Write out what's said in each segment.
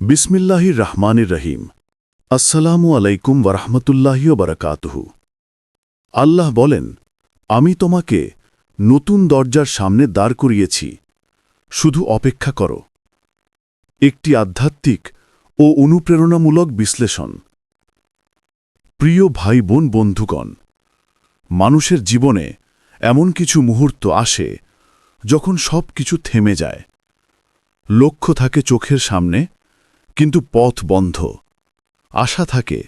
বিসমিল্লাহির রহমানির রহিম। আসসালামু আলাইকুম ওরহমতুল্লাহি বারাকাতুহু। আল্লাহ বলেন, আমি তোমাকে নতুন দরজার সামনে দাঁড় করিয়েছি, শুধু অপেক্ষা করো। একটি আধ্যাত্মিক ও অনুপ্রেরণামূলক বিশ্লেষণ। প্রিয় ভাই বোন বন্ধুগণ, মানুষের জীবনে এমন কিছু মুহূর্ত আসে যখন সব কিছু থেমে যায়। লক্ষ্য থাকে চোখের সামনে কিন্তু পথ বন্ধ। আশা থাকে,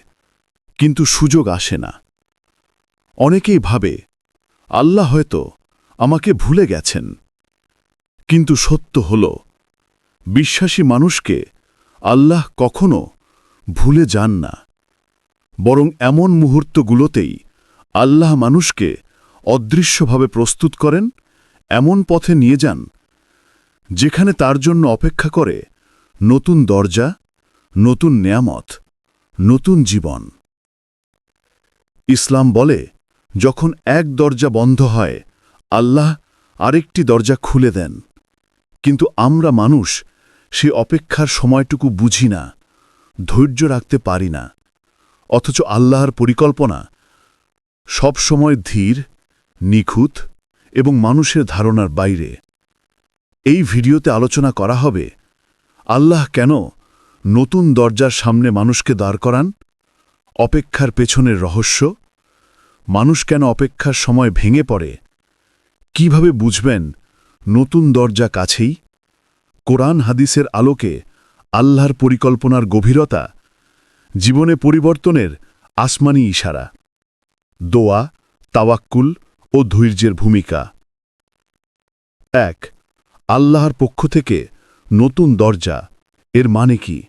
কিন্তু সুযোগ আসে না। অনেকেই ভাবে, আল্লাহ হয়তো আমাকে ভুলে গেছেন। কিন্তু সত্য হল, বিশ্বাসী মানুষকে আল্লাহ কখনো ভুলে যান না। বরং এমন মুহূর্তগুলোতেই আল্লাহ মানুষকে অদৃশ্যভাবে প্রস্তুত করেন, এমন পথে নিয়ে যান, যেখানে তার জন্য অপেক্ষা করে নতুন দরজা, নতুন নেয়ামত, নতুন জীবন। ইসলাম বলে, যখন এক দরজা বন্ধ হয়, আল্লাহ আরেকটি দরজা খুলে দেন। কিন্তু আমরা মানুষ সে অপেক্ষার সময়টুকু বুঝি না, ধৈর্য রাখতে পারি না। অথচ আল্লাহর পরিকল্পনা সব সময় ধীর, নিখুঁত এবং মানুষের ধারণার বাইরে। এই ভিডিওতে আলোচনা করা হবে আল্লাহ কেন নতুন দরজার সামনে মানুষকে দাঁড় করান? অপেক্ষার পেছনের রহস্য? মানুষ কেন অপেক্ষার সময় ভেঙে পড়ে? কীভাবে বুঝবেন নতুন দরজা কাছেই? কোরআন হাদিসের আলোকে আল্লাহর পরিকল্পনার গভীরতা? জীবনে পরিবর্তনের আসমানি ইশারা? দোয়া, তাওয়াক্কুল ও ধৈর্যের ভূমিকা? এক, আল্লাহর পক্ষ থেকে নতুন দরজা, এর মানে কি?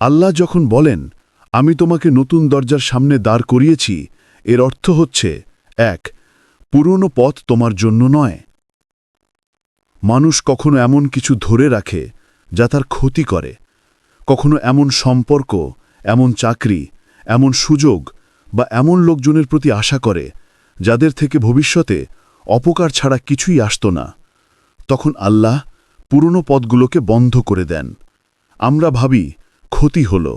আল্লাহ যখন বলেন, আমি তোমাকে নতুন দরজার সামনে দাঁড় করিয়েছি এর অর্থ হচ্ছে, এক, পুরনো পথ তোমার জন্য নয়। মানুষ কখনো এমন কিছু ধরে রাখে, যা তার ক্ষতি করে। কখনো এমন সম্পর্ক, এমন চাকরি, এমন সুযোগ বা এমন লোকজনের প্রতি আশা করে, যাদের থেকে ভবিষ্যতে অপকার ছাড়া কিছুই আসত না। তখন আল্লাহ পুরনো পদগুলোকে বন্ধ করে দেন। আমরা ভাবি, ক্ষতি হল।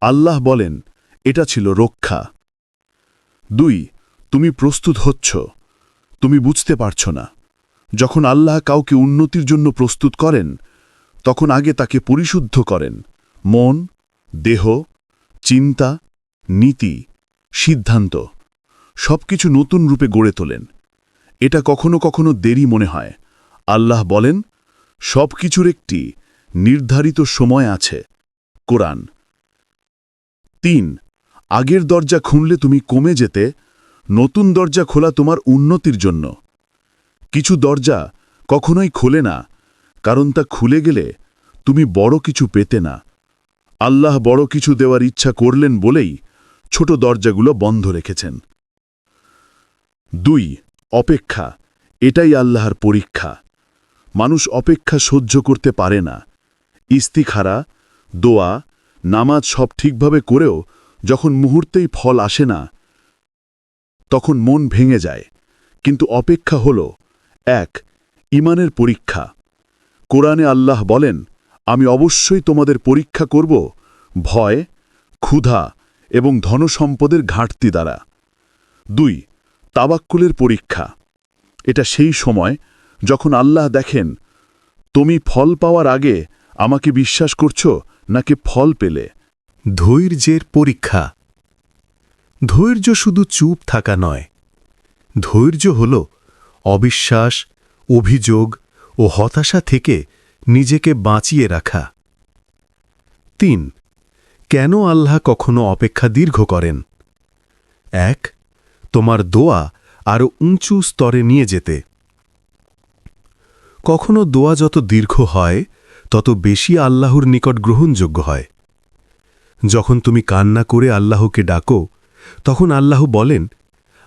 আল্লাহ বলেন, এটা ছিল রক্ষা। দুই, তুমি প্রস্তুত হচ্ছ। তুমি বুঝতে পারছ না। যখন আল্লাহ কাউকে উন্নতির জন্য প্রস্তুত করেন, তখন আগে তাকে পরিশুদ্ধ করেন। মন, দেহ, চিন্তা, নীতি, সিদ্ধান্ত, সবকিছু নতুন রূপে গড়ে তোলেন। এটা কখনো কখনো দেরি মনে হয়। আল্লাহ বলেন সব কিছুর একটি নির্ধারিত সময় আছে। কোরআন। তিন, আগের দরজা খুনলে তুমি কমে যেতে, নতুন দরজা খোলা তোমার উন্নতির জন্য। কিছু দরজা কখনোই খোলে না, কারণ তা খুলে গেলে তুমি বড় কিছু পেতে না। আল্লাহ বড় কিছু দেওয়ার ইচ্ছা করলেন বলেই ছোট দরজাগুলো বন্ধ রেখেছেন। দুই, অপেক্ষা। এটাই আল্লাহর পরীক্ষা। মানুষ অপেক্ষা সহ্য করতে পারে না। ইস্তিখারা, দোয়া, নামাজ সব ঠিকভাবে করেও যখন মুহূর্তেই ফল আসে না, তখন মন ভেঙে যায়। কিন্তু অপেক্ষা হল, এক, ইমানের পরীক্ষা। কোরআনে আল্লাহ বলেন, আমি অবশ্যই তোমাদের পরীক্ষা করব ভয়, ক্ষুধা এবং ধনসম্পদের ঘাটতি দ্বারা। দুই, তাবাক্কুলের পরীক্ষা। এটা সেই সময় যখন আল্লাহ দেখেন, তুমি ফল পাওয়ার আগে আমাকে বিশ্বাস করছ নাকি ফল পেলে? ধৈর্যের পরীক্ষা। ধৈর্য শুধু চুপ থাকা নয়। ধৈর্য হল অবিশ্বাস, অভিযোগ ও হতাশা থেকে নিজেকে বাঁচিয়ে রাখা। তিন, কেন আল্লাহ কখনো অপেক্ষা দীর্ঘ করেন? এক, তোমার দোয়া আরও উঁচু স্তরে নিয়ে যেতে। কখনো দোয়া যত দীর্ঘ হয়, তত বেশি আল্লাহর নিকট গ্রহণযোগ্য হয়। যখন তুমি কান্না করে আল্লাহকে ডাকো, তখন আল্লাহ বলেন,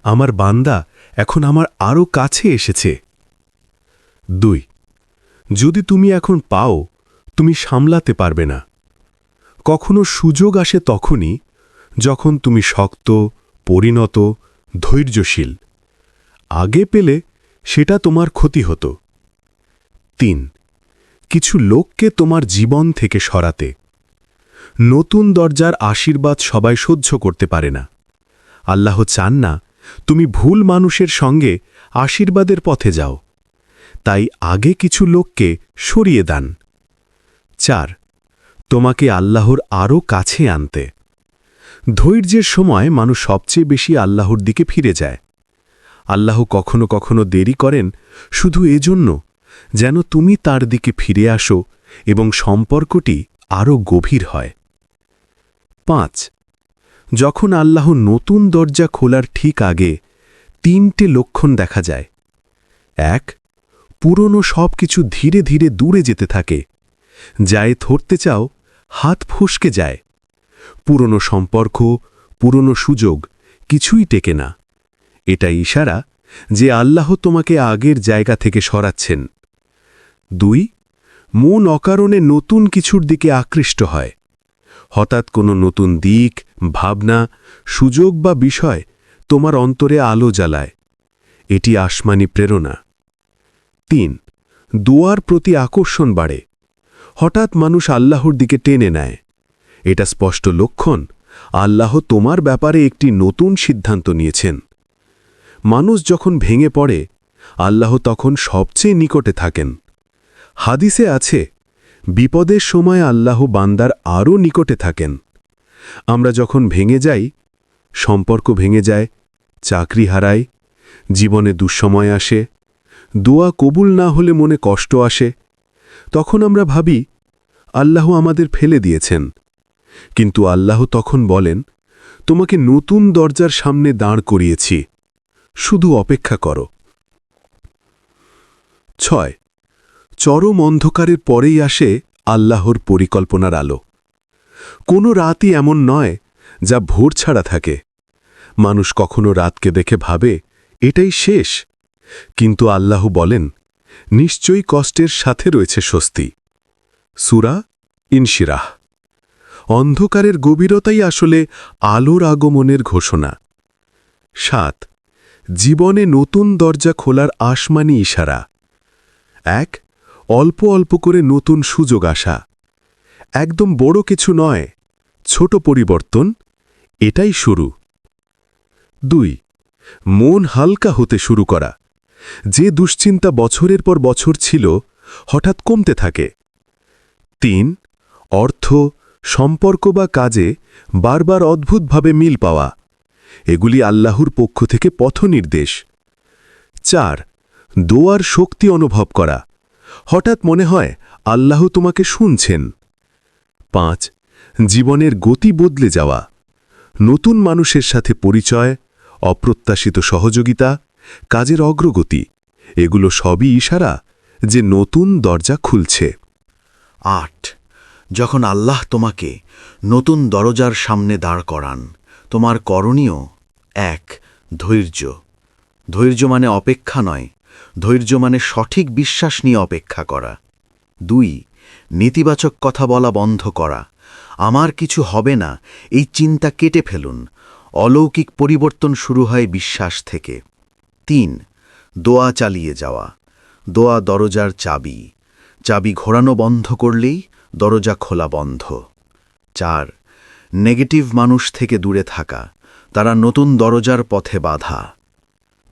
আমার বান্দা, এখন আমার আরও কাছে এসেছে। দুই, যদি তুমি এখন পাও, তুমি সামলাতে পারবে না। কখনো সুযোগ আসে তখনই, যখন তুমি শক্ত, পরিণত, ধৈর্যশীল। আগে পেলে সেটা তোমার ক্ষতি হতো। তিন, কিছু লোককে তোমার জীবন থেকে সরাতে। নতুন দরজার আশীর্বাদ সবাই সহ্য করতে পারে না। আল্লাহ চান না তুমি ভুল মানুষের সঙ্গে আশীর্বাদের পথে যাও। তাই আগে কিছু লোককে সরিয়ে দেন। চার, তোমাকে আল্লাহর আরও কাছে আনতে। ধৈর্যের সময় মানুষ সবচেয়ে বেশি আল্লাহর দিকে ফিরে যায়। আল্লাহ কখনো কখনো দেরি করেন শুধু এজন্য যেন তুমি তার দিকে ফিরে আসো এবং সম্পর্কটি আরও গভীর হয়। পাঁচ, যখন আল্লাহ নতুন দরজা খোলার ঠিক আগে তিনটে লক্ষণ দেখা যায়। এক, পুরনো সব কিছু ধীরে ধীরে দূরে যেতে থাকে। যায় ধরতে চাও, হাত ফসকে যায়। পুরনো সম্পর্ক, পুরনো সুযোগ কিছুই টেকে না। এটা ইশারা যে আল্লাহ তোমাকে আগের জায়গা থেকে সরাচ্ছেন। দুই, মন অকারণে নতুন কিছুর দিকে আকৃষ্ট হয়। হঠাৎ কোনো নতুন দিক, ভাবনা, সুযোগ বা বিষয় তোমার অন্তরে আলো জ্বালায়। এটি আসমানি প্রেরণা। তিন, দোয়ার প্রতি আকর্ষণ বাড়ে। হঠাৎ মানুষ আল্লাহর দিকে টেনে নেয়। এটা স্পষ্ট লক্ষণ, আল্লাহ তোমার ব্যাপারে একটি নতুন সিদ্ধান্ত নিয়েছেন। মানুষ যখন ভেঙে পড়ে, আল্লাহ তখন সবচেয়ে নিকটে থাকেন। হাদিসে আছে, বিপদের সময় আল্লাহ বান্দার আরও নিকটে থাকেন। আমরা যখন ভেঙে যাই, সম্পর্ক ভেঙে যায়, চাকরি হারাই, জীবনে দুঃসময় আসে, দোয়া কবুল না হলে মনে কষ্ট আসে, তখন আমরা ভাবি, আল্লাহ আমাদের ফেলে দিয়েছেন। কিন্তু আল্লাহ তখন বলেন, তোমাকে নতুন দরজার সামনে দাঁড় করিয়েছি, শুধু অপেক্ষা করো। ছয় চরম অন্ধকারের পরেই আসে আল্লাহর পরিকল্পনার আলো। কোনো রাতই এমন নয় যা ভোর ছাড়া থাকে। মানুষ কখনো রাতকে দেখে ভাবে, এটাই শেষ। কিন্তু আল্লাহ বলেন, নিশ্চয়ই কষ্টের সাথে রয়েছে স্বস্তি। সুরা ইনশিরাহ। অন্ধকারের গভীরতাই আসলে আলোর আগমনের ঘোষণা। সাত, জীবনে নতুন দরজা খোলার আসমানি ইশারা। এক অল্প অল্প করে নতুন সুযোগ আসা। একদম বড় কিছু নয়, ছোট পরিবর্তন, এটাই শুরু। দুই, মন হালকা হতে শুরু করা। যে দুশ্চিন্তা বছরের পর বছর ছিল, হঠাৎ কমতে থাকে। তিন, অর্থ, সম্পর্ক বা কাজে বারবার অদ্ভুতভাবে মিল পাওয়া। এগুলি আল্লাহর পক্ষ থেকে পথনির্দেশ। চার, দোয়ার শক্তি অনুভব করা। হঠাৎ মনে হয় আল্লাহ তোমাকে শুনছেন। পাঁচ, জীবনের গতি বদলে যাওয়া। নতুন মানুষের সাথে পরিচয়, অপ্রত্যাশিত সহযোগিতা, কাজের অগ্রগতি, এগুলো সবই ইশারা যে নতুন দরজা খুলছে। আট, যখন আল্লাহ তোমাকে নতুন দরজার সামনে দাঁড় করান, তোমার করণীয় এক, ধৈর্য। ধৈর্য মানে অপেক্ষা নয় ধৈর্য মানে সঠিক বিশ্বাস নিয়ে অপেক্ষা করা। দুই, নেতিবাচক কথা বলা বন্ধ করা। আমার কিছু হবে না, এই চিন্তা কেটে ফেলুন। অলৌকিক পরিবর্তন শুরু হয় বিশ্বাস থেকে। তিন, দোয়া চালিয়ে যাওয়া। দোয়া দরজার চাবি। চাবি ঘোরানো বন্ধ করলেই দরজা খোলা বন্ধ। চার, নেগেটিভ মানুষ থেকে দূরে থাকা। তারা নতুন দরজার পথে বাধা।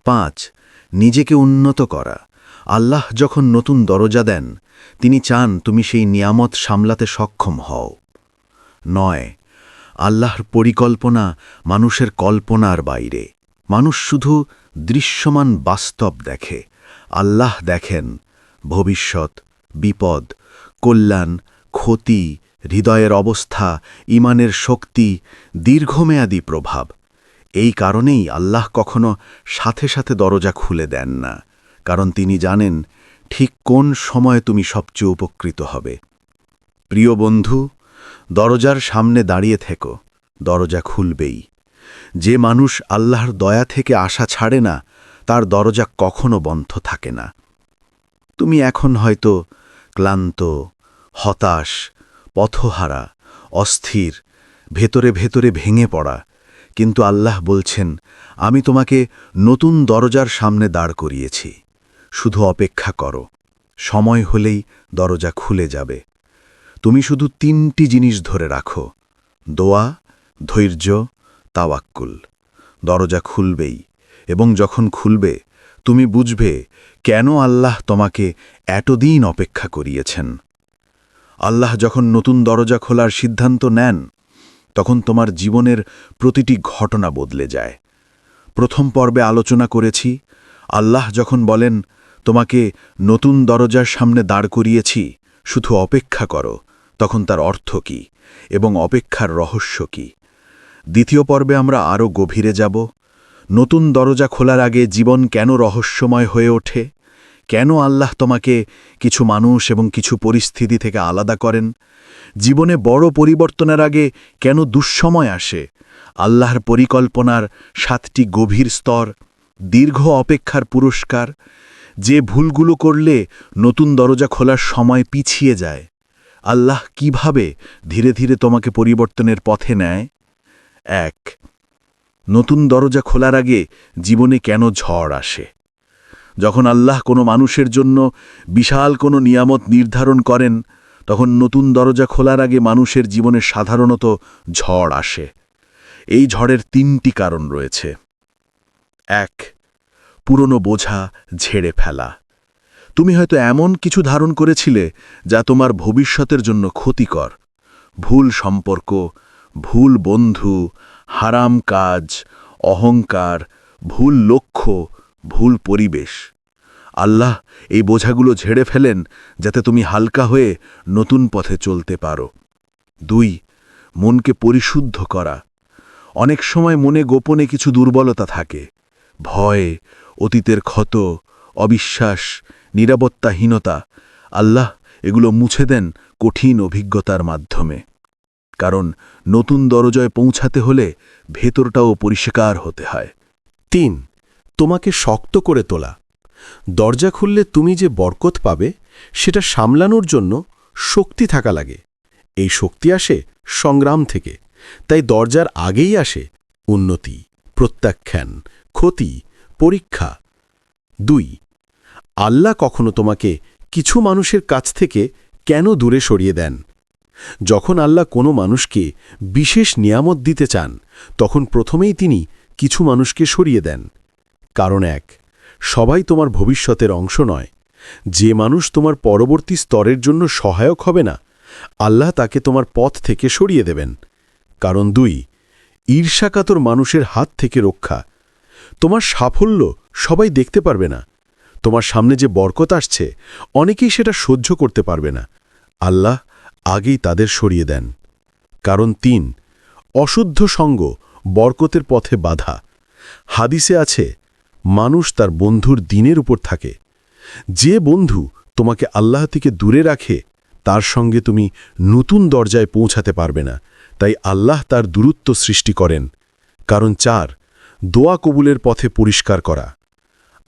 পাঁচ নিজেকে উন্নত করা। আল্লাহ যখন নতুন দরজা দেন, তিনি চান তুমি সেই নিয়ামত সামলাতে সক্ষম হও। নয়, আল্লাহর পরিকল্পনা মানুষের কল্পনার বাইরে। মানুষ শুধু দৃশ্যমান বাস্তব দেখে। আল্লাহ দেখেন ভবিষ্যৎ, বিপদ, কল্যাণ, ক্ষতি, হৃদয়ের অবস্থা, ইমানের শক্তি, দীর্ঘমেয়াদী প্রভাব। এই কারণেই আল্লাহ কখনো সাথে সাথে দরজা খুলে দেন না, কারণ তিনি জানেন ঠিক কোন সময় তুমি সবচেয়ে উপকৃত হবে। প্রিয় বন্ধু, দরজার সামনে দাঁড়িয়ে থেকো, দরজা খুলবেই। যে মানুষ আল্লাহর দয়া থেকে আশা ছাড়ে না, তার দরজা কখনো বন্ধ থাকে না। তুমি এখন হয়তো ক্লান্ত, হতাশ, পথহারা, অস্থির, ভেতরে ভেতরে ভেঙে পড়া কিন্তু আল্লাহ বলছেন, আমি তোমাকে নতুন দরজার সামনে দাঁড় করিয়েছি। শুধু অপেক্ষা করো, সময় হলেই দরজা খুলে যাবে। তুমি শুধু তিনটি জিনিস ধরে রাখো, দোয়া, ধৈর্য, তাওয়াক্কুল। দরজা খুলবেই, এবং যখন খুলবে, তুমি বুঝবে কেন আল্লাহ তোমাকে এতদিন অপেক্ষা করিয়েছেন। আল্লাহ যখন নতুন দরজা খোলার সিদ্ধান্ত নেন তখন তোমার জীবনের প্রতিটি ঘটনা বদলে যায়। প্রথম পর্বে আলোচনা করেছি, আল্লাহ যখন বলেন, তোমাকে নতুন দরজার সামনে দাঁড় করিয়েছি, শুধু অপেক্ষা করো, তখন তার অর্থ কী এবং অপেক্ষার রহস্য কী? দ্বিতীয় পর্বে আমরা আরও গভীরে যাব। নতুন দরজা খোলার আগে জীবন কেন রহস্যময় হয়ে ওঠে? কেন আল্লাহ তোমাকে কিছু মানুষ এবং কিছু পরিস্থিতি থেকে আলাদা করেন? জীবনে বড় পরিবর্তনের আগে কেন দুঃসময় আসে? আল্লাহর পরিকল্পনার সাতটি গভীর স্তর, দীর্ঘ অপেক্ষার পুরস্কার, যে ভুলগুলো করলে নতুন দরজা খোলার সময় পিছিয়ে যায়। আল্লাহ কীভাবে ধীরে ধীরে তোমাকে পরিবর্তনের পথে নেয়? এক, নতুন দরজা খোলার আগে জীবনে কেন ঝড় আসে? যখন আল্লাহ কোনো মানুষের জন্য বিশাল কোনো নিয়ামত নির্ধারণ করেন তখন নতুন দরজা খোলার আগে মানুষের জীবনে সাধারণত ঝড় আসে। এই ঝড়ের তিনটি কারণ রয়েছে। এক, পুরনো বোঝা ঝেড়ে ফেলা। তুমি হয়তো এমন কিছু ধারণ করেছিলে যা তোমার ভবিষ্যতের জন্য ক্ষতিকর। ভুল সম্পর্ক, ভুল বন্ধু, হারাম কাজ, অহংকার, ভুল লক্ষ্য, ভুল পরিবেশ। আল্লাহ এই বোঝাগুলো ঝেড়ে ফেলেন যাতে তুমি হালকা হয়ে নতুন পথে চলতে পারো। দুই, মনকে পরিশুদ্ধ করা। অনেক সময় মনে গোপনে কিছু দুর্বলতা থাকে। ভয়, অতীতের ক্ষত, অবিশ্বাস, নিরাপত্তাহীনতা, আল্লাহ এগুলো মুছে দেন কঠিন অভিজ্ঞতার মাধ্যমে। কারণ নতুন দরজায় পৌঁছাতে হলে ভেতরটাও পরিষ্কার হতে হয়। তিন, তোমাকে শক্ত করে তোলা। দরজা খুললে তুমি যে বরকত পাবে, সেটা সামলানোর জন্য শক্তি থাকা লাগে। এই শক্তি আসে সংগ্রাম থেকে, তাই দরজার আগেই আসে উন্নতি, প্রত্যাখ্যান, ক্ষতি, পরীক্ষা। দুই, আল্লাহ কখনো তোমাকে কিছু মানুষের কাছ থেকে কেন দূরে সরিয়ে দেন? যখন আল্লাহ কোনো মানুষকে বিশেষ নিয়ামত দিতে চান, তখন প্রথমেই তিনি কিছু মানুষকে সরিয়ে দেন। কারণ এক সবাই তোমার ভবিষ্যতের অংশ নয়। যে মানুষ তোমার পরবর্তী স্তরের জন্য সহায়ক হবে না, আল্লাহ তাকে তোমার পথ থেকে সরিয়ে দেবেন। কারণ দুই, ঈর্ষাকাতর মানুষের হাত থেকে রক্ষা। তোমার সাফল্য সবাই দেখতে পারবে না। তোমার সামনে যে বরকত আসছে, অনেকেই সেটা সহ্য করতে পারবে না। আল্লাহ আগেই তাদের সরিয়ে দেন। কারণ তিন, অশুদ্ধ সঙ্গ বরকতের পথে বাধা। হাদিসে আছে মানুষ তার বন্ধুর দিনের উপর থাকে। যে বন্ধু তোমাকে আল্লাহ থেকে দূরে রাখে, তার সঙ্গে তুমি নতুন দরজায় পৌঁছাতে পারবে না। তাই আল্লাহ তার দূরত্ব সৃষ্টি করেন। কারণ চার, দোয়া কবুলের পথে পরিষ্কার করা।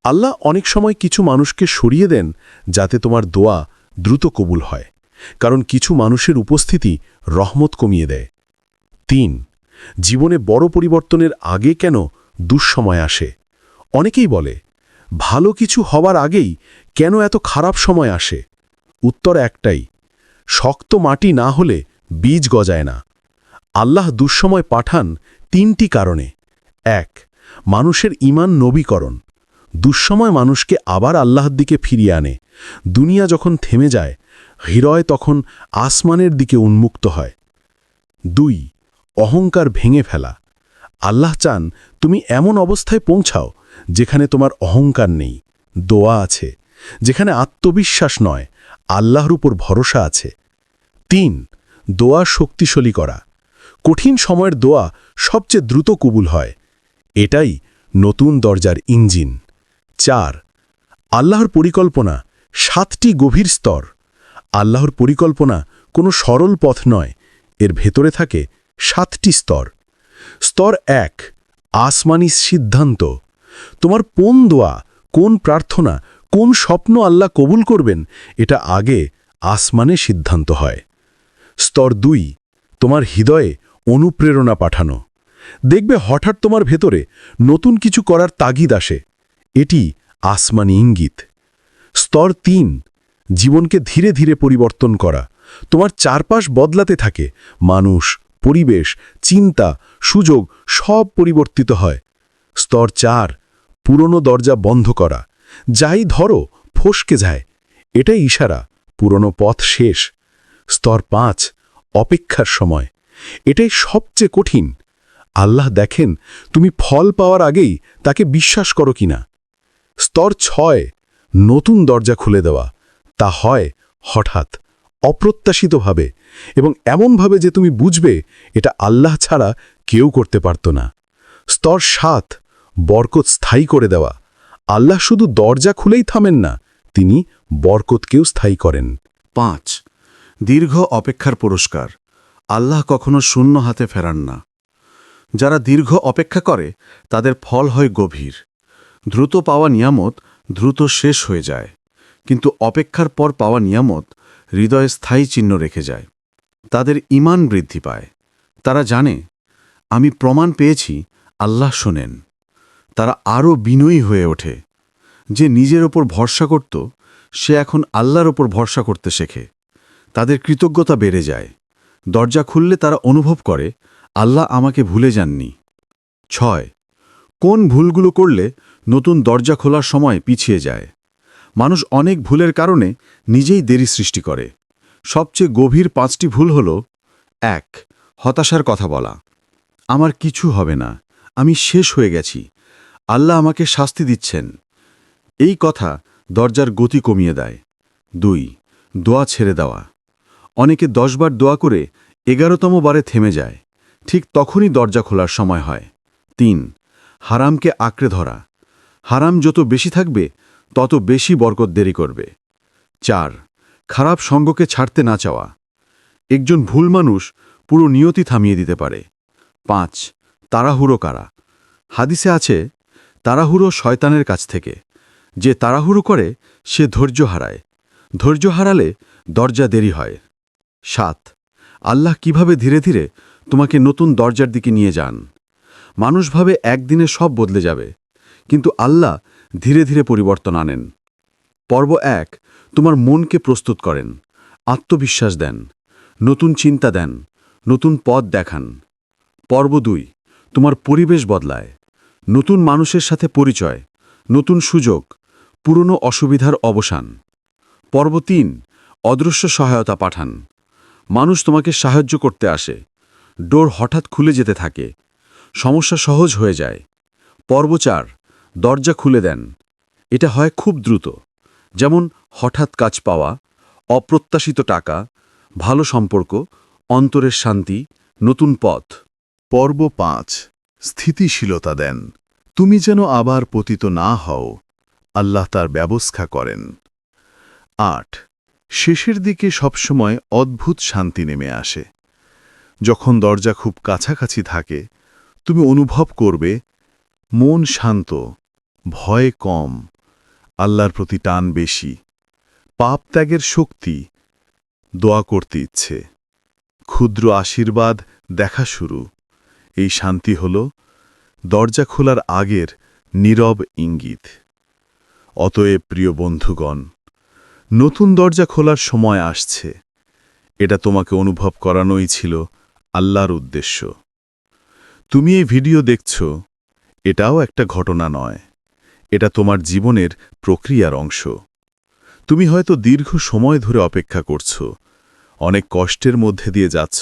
আল্লাহ অনেক সময় কিছু মানুষকে সরিয়ে দেন যাতে তোমার দোয়া দ্রুত কবুল হয়। কারণ কিছু মানুষের উপস্থিতি রহমত কমিয়ে দেয়। তিন, জীবনে বড় পরিবর্তনের আগে কেন দুঃসময় আসে? অনেকেই বলে, ভালো কিছু হবার আগেই কেন এত খারাপ সময় আসে? উত্তর একটাই, শক্ত মাটি না হলে বীজ গজায় না। আল্লাহ দুঃসময় পাঠান তিনটি কারণে। এক, মানুষের ইমান নবীকরণ। দুঃসময় মানুষকে আবার আল্লাহর দিকে ফিরিয়ে আনে। দুনিয়া যখন থেমে যায়, হৃদয় তখন আসমানের দিকে উন্মুক্ত হয়। দুই, অহংকার ভেঙে ফেলা। আল্লাহ চান তুমি এমন অবস্থায় পৌঁছাও যেখানে তোমার অহংকার নেই, দোয়া আছে। যেখানে আত্মবিশ্বাস নয়, আল্লাহর উপর ভরসা আছে। তিন, দোয়া শক্তিশালী করা। কঠিন সময়ের দোয়া সবচেয়ে দ্রুত কবুল হয়। এটাই নতুন দরজার ইঞ্জিন। চার, আল্লাহর পরিকল্পনা সাতটি গভীর স্তর। আল্লাহর পরিকল্পনা কোনো সরল পথ নয়, এর ভেতরে থাকে সাতটি স্তর। স্তর এক, আসমানি সিদ্ধান্ত। তোমার কোন দোয়া, কোন প্রার্থনা, কোন স্বপ্ন আল্লাহ কবুল করবেন, এটা আগে আসমানে সিদ্ধান্ত হয়। স্তর দুই, তোমার হৃদয়ে অনুপ্রেরণা পাঠানো। দেখবে হঠাৎ তোমার ভেতরে নতুন কিছু করার তাগিদ আসে। এটি আসমানি ইঙ্গিত। স্তর তিন, জীবনকে ধীরে ধীরে পরিবর্তন করা। তোমার চারপাশ বদলাতে থাকে। মানুষ, পরিবেশ, চিন্তা, সুযোগ সব পরিবর্তিত হয়। স্তর চার পুরনো দরজা বন্ধ করা। যাই ধরো, ফসকে যায়। এটাই ইশারা, পুরনো পথ শেষ। স্তর পাঁচ, অপেক্ষার সময়। এটাই সবচেয়ে কঠিন। আল্লাহ দেখেন, তুমি ফল পাওয়ার আগেই তাকে বিশ্বাস করো কিনা। স্তর ছয়, নতুন দরজা খুলে দেওয়া। তা হয় হঠাৎ, অপ্রত্যাশিতভাবে এবং এমনভাবে যে তুমি বুঝবে, এটা আল্লাহ ছাড়া কেউ করতে পারত না। স্তর সাত বরকত স্থায়ী করে দেওয়া। আল্লাহ শুধু দরজা খুলেই থামেন না, তিনি বরকতকেও স্থায়ী করেন। পাঁচ, দীর্ঘ অপেক্ষার পুরস্কার। আল্লাহ কখনো শূন্য হাতে ফেরান না। যারা দীর্ঘ অপেক্ষা করে, তাদের ফল হয় গভীর। দ্রুত পাওয়া নিয়ামত দ্রুত শেষ হয়ে যায়। কিন্তু অপেক্ষার পর পাওয়া নিয়ামত হৃদয়ে স্থায়ী চিহ্ন রেখে যায়। তাদের ইমান বৃদ্ধি পায়। তারা জানে, আমি প্রমাণ পেয়েছি, আল্লাহ শোনেন। তারা আরও বিনয়ী হয়ে ওঠে। যে নিজের ওপর ভরসা করত, সে এখন আল্লাহর ওপর ভরসা করতে শেখে। তাদের কৃতজ্ঞতা বেড়ে যায়। দরজা খুললে তারা অনুভব করে, আল্লাহ আমাকে ভুলে যাননি। ছয়, কোন ভুলগুলো করলে নতুন দরজা খোলার সময় পিছিয়ে যায়? মানুষ অনেক ভুলের কারণে নিজেই দেরি সৃষ্টি করে। সবচেয়ে গভীর পাঁচটি ভুল হল, এক, হতাশার কথা বলা। আমার কিছু হবে না, আমি শেষ হয়ে গেছি। আল্লাহ আমাকে শাস্তি দিচ্ছেন। এই কথা দরজার গতি কমিয়ে দেয়। দুই, দোয়া ছেড়ে দেওয়া। অনেকে দশবার দোয়া করে এগারোতম বারে থেমে যায়। ঠিক তখনই দরজা খোলার সময় হয়। তিন, হারামকে আঁকড়ে ধরা। হারাম যত বেশি থাকবে, তত বেশি বরকত দেরি করবে। চার, খারাপ সঙ্গকে ছাড়তে না চাওয়া। একজন ভুল মানুষ পুরো নিয়তি থামিয়ে দিতে পারে। পাঁচ, তাড়াহুড়ো কারা। হাদিসে আছে তাড়াহুড়ো শয়তানের কাছ থেকে। যে তাড়াহুড়ো করে, সে ধৈর্য হারায়। ধৈর্য হারালে দরজা দেরি হয়। সাত, আল্লাহ কীভাবে ধীরে ধীরে তোমাকে নতুন দরজার দিকে নিয়ে যান? মানুষ ভাবে একদিনে সব বদলে যাবে, কিন্তু আল্লাহ ধীরে ধীরে পরিবর্তন আনেন। পর্ব এক, তোমার মনকে প্রস্তুত করেন, আত্মবিশ্বাস দেন, নতুন চিন্তা দেন, নতুন পথ দেখান। পর্ব দুই, তোমার পরিবেশ বদলায়। নতুন মানুষের সাথে পরিচয়, নতুন সুযোগ, পুরনো অসুবিধার অবসান। পর্ব তিন, অদৃশ্য সহায়তা পাঠান। মানুষ তোমাকে সাহায্য করতে আসে। ডোর হঠাৎ খুলে যেতে থাকে। সমস্যা সহজ হয়ে যায়। পর্ব চার, দরজা খুলে দেন। এটা হয় খুব দ্রুত। যেমন হঠাৎ কাজ পাওয়া, অপ্রত্যাশিত টাকা, ভালো সম্পর্ক, অন্তরের শান্তি, নতুন পথ। পর্ব পাঁচ, স্থিতিশীলতা দেন। তুমি যেন আবার পতিত না হও, আল্লাহ তার ব্যবস্থা করেন। আট, শেষের দিকে সবসময় অদ্ভুত শান্তি নেমে আসে। যখন দরজা খুব কাছাকাছি থাকে, তুমি অনুভব করবে, মন শান্ত, ভয় কম, আল্লাহর প্রতি টান বেশি, পাপ ত্যাগের শক্তি, দোয়া করতে ইচ্ছে। ক্ষুদ্র আশীর্বাদ দেখা শুরু। এই শান্তি হল দরজা খোলার আগের নীরব ইঙ্গিত। অতএব প্রিয় বন্ধুগণ, নতুন দরজা খোলার সময় আসছে। এটা তোমাকে অনুভব করানোই ছিল আল্লাহর উদ্দেশ্য। তুমি এই ভিডিও দেখছ, এটাও একটা ঘটনা নয়। এটা তোমার জীবনের প্রক্রিয়ার অংশ। তুমি হয়তো দীর্ঘ সময় ধরে অপেক্ষা করছ, অনেক কষ্টের মধ্যে দিয়ে যাচ্ছ,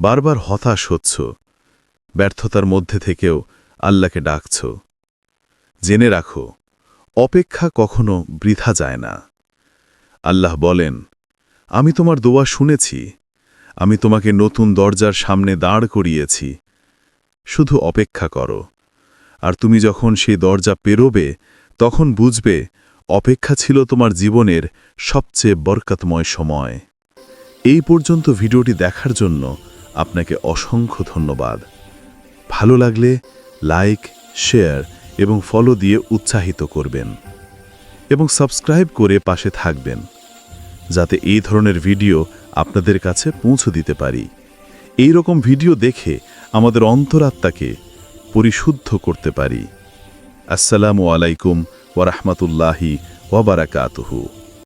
বারবার হতাশ হচ্ছ ব্যর্থতার মধ্যে থেকেও আল্লাহকে ডাকছ। জেনে রাখো, অপেক্ষা কখনো বৃথা যায় না। আল্লাহ বলেন, আমি তোমার দোয়া শুনেছি, আমি তোমাকে নতুন দরজার সামনে দাঁড় করিয়েছি। শুধু অপেক্ষা করো, আর তুমি যখন সেই দরজা পেরোবে, তখন বুঝবে, অপেক্ষা ছিল তোমার জীবনের সবচেয়ে বরকতময় সময়। এই পর্যন্ত ভিডিওটি দেখার জন্য আপনাকে অসংখ্য ধন্যবাদ। ভালো লাগলে লাইক, শেয়ার এবং ফলো দিয়ে উৎসাহিত করবেন এবং সাবস্ক্রাইব করে পাশে থাকবেন যাতে এই ধরনের ভিডিও আপনাদের কাছে পৌঁছে দিতে পারি। এই রকম ভিডিও দেখে আমাদের অন্তরাত্মাকে পরিশুদ্ধ করতে পারি। আসসালামু আলাইকুম ওরহমতুল্লাহি ওবরাকাতহু